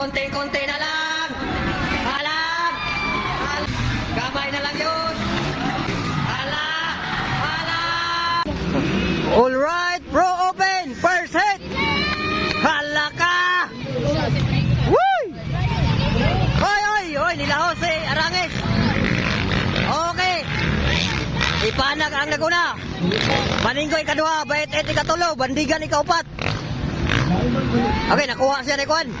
Konti-konti na lang. Halang. Hal Gamay na lang yun. Halang. Halang. All right, bro, open. First hit. Halaka. Woo! Hoy, hoy, hoy, nila Jose Aranges. Okay. Ipanag ang naguna. Maninggo ikaduha, bait et ikatulo, bandigan ikaupat. Okay, nakuha siya ni Kwan.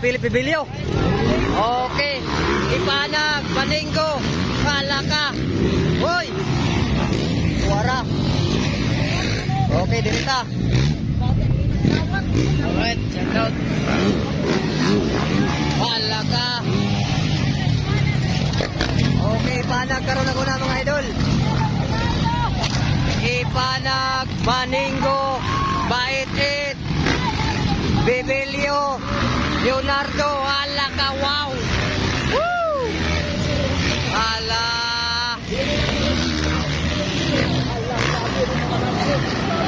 Philip Bilyo. Okay. Ipanag, Maninggo, Halaka. Hoy! Wara. Okay, dirita. Alright, check out. Halaka. Okay, ipanag karon ako na mga idol. Ipanag, Maninggo, Baitit, Bebelio, Leonardo, Halaka, wow! Woo! Ala!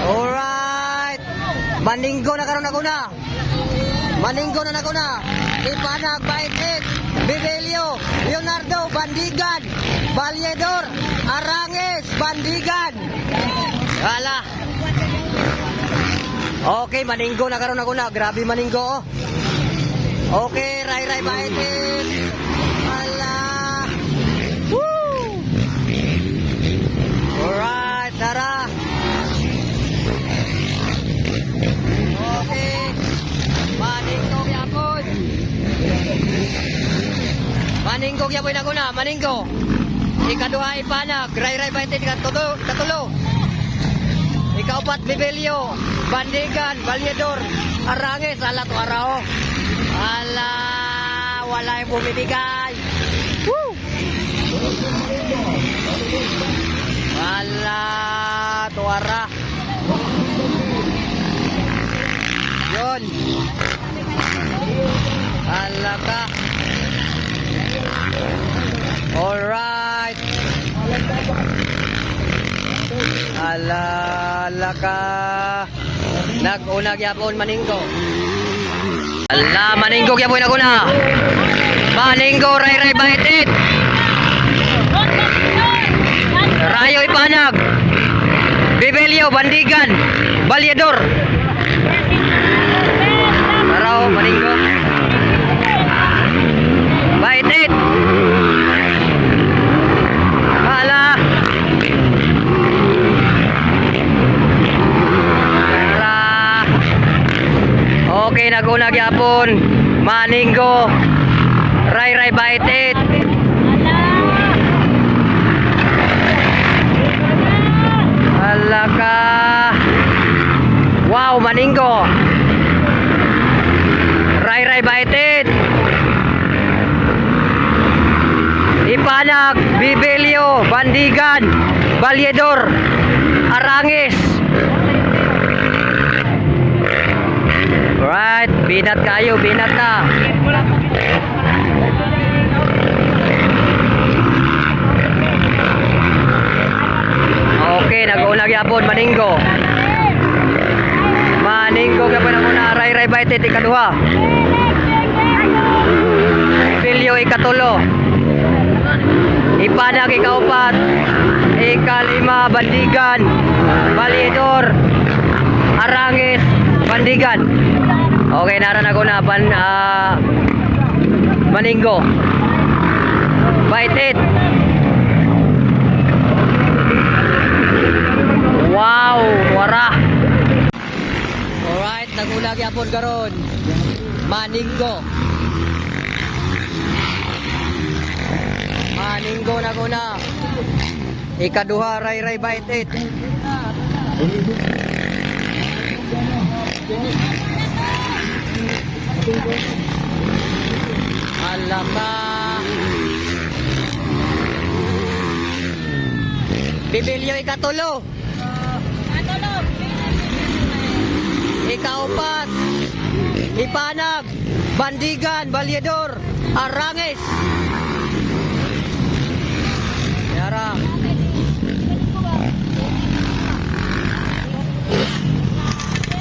Alright! Maninggo na karon ako na. Maninggo na nako na. Ipanag, Baitit, Bebelio, Leonardo, Bandigan, Balyedor, Aranges, Bandigan. Hala. Okay, maninggo na karon ako na. Grabe maninggo. oh. Okay, ray ray Baitit. Hala. Woo! Alright, tara. Okay. Maninggo yapon. Maninggo yapon ako na, maninggo. Ikaduha ipanag, ray ray Baitit katulo, katulo. Ikaupat Bibelio, Bandigan, Balyedor, Aranges, ala to arao. Ala, wala yung bumibigay. Woo! Ala, tuara. Yun. Ala ka. Alright. Ala, ala ka. Nag-unag yapon maninggo. Ala, maninggo yapon ako na. Maninggo, ray ray baitit. Rayo ipanag. Bibelio, Bandigan, Balyedor. Taraw, maninggo. Baitit. Hala. Tara. Okay, nagunag yapon. Maninggo. Ray ray baitit. Alaka. Wow, maninggo. Ray ray baitit. Ipanag, Bibelio, Bandigan, Balyedor, Arangis. Right, binat kayo, binat na. Okay, nag-unag yapon, maninggo. Maninggo ka pa na muna, ray ray baitit, ikaduha. Pilyo, ikatulo. Ipanag, ikaupat. Ikalima, bandigan. Balidor. Arangis, bandigan. Okay, naran ako na, ban, ah, maninggo. Baitit. Wow, wara. Alright, nagulag yapon karon. Maninggo. Maninggo na ko na. Ikaduha ray ray bite it. Alaka. Bibilyo ikatulo. Ikaupat. Ipanag. Bandigan, Balyedor, Arangis. Yara.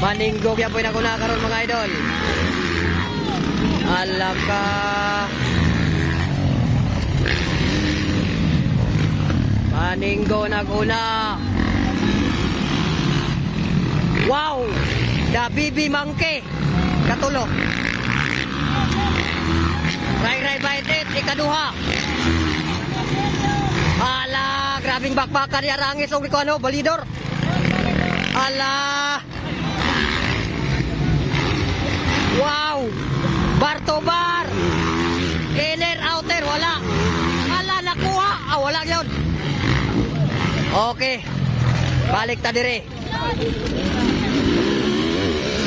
Maninggog yan po nakuna karon mga idol. Alaka. Maninggo naguna. Wow! The BB Monkey. Katulo. Ray Ray Baitit, ikaduha. Ala, grabing bakbakan ni Arangis o ko ano, balidor. Ala. Wow! Bar to bar. Inner, outer, wala. Ala, nakuha. Ah, wala yun. Okay. Balik ta dire.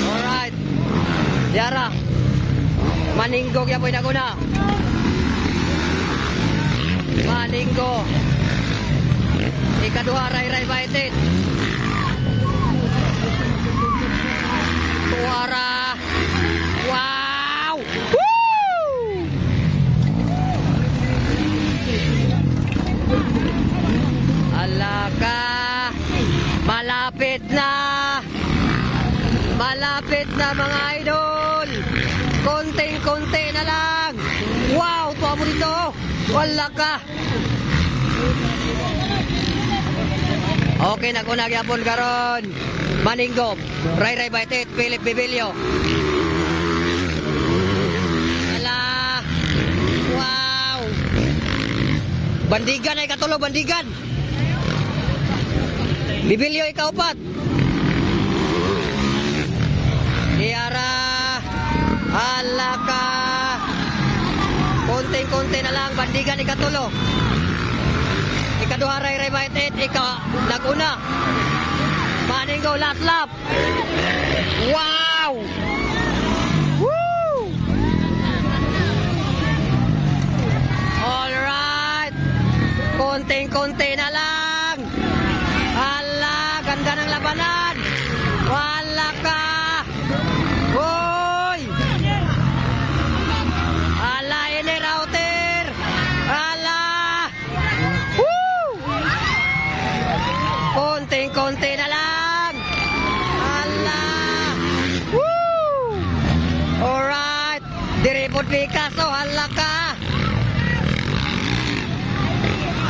Alright. Yara. Maninggo kaya po inaguna. Maninggo. Ikaduha, Ray Ray Baitit. Tuara. Wow! Woo! Alaka. Malapit na. Malapit na mga idol. Konting-konti na lang. Wow, tuwa mo dito. Wala ka. Okay, naguna gyapon karon. Maninggo, Ray Ray Baitit, Philip Bibilio. Ala. Wow. Bandigan ay katulo, bandigan. Bibilio ikaw pat. Alaka. Konting-konti na lang, bandigan ikatulo. Ikaduha ray ray baitit, ika naguna. Maninggo last lap. Wow! Woo! Alright. Konting-konti na lang. Picasso, hala ka.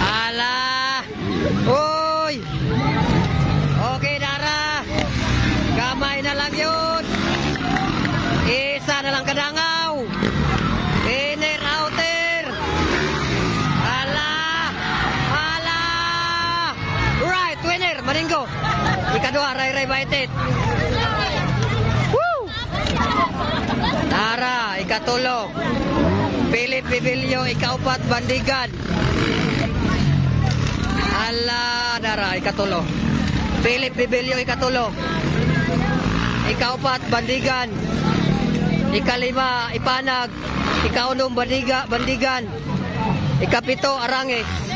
Ala. Uy. Okay, Dara. Gamay na lang yun. Isa na lang kadangaw. Inner, outer. Ala. Ala. Right, winner. Maninggo. Ikaduha, Ray Ray Baitit. Woo! Tara, ikatulo. Philip Bibilio, ikaupat, Bandigan. Ala, Dara, ikatulo. Philip Bibilio, ikatulo. Ikaupat, Bandigan. Ikalima, Ipanag. Ikaunom, Bandiga, Bandigan. Ikapito, Arangis.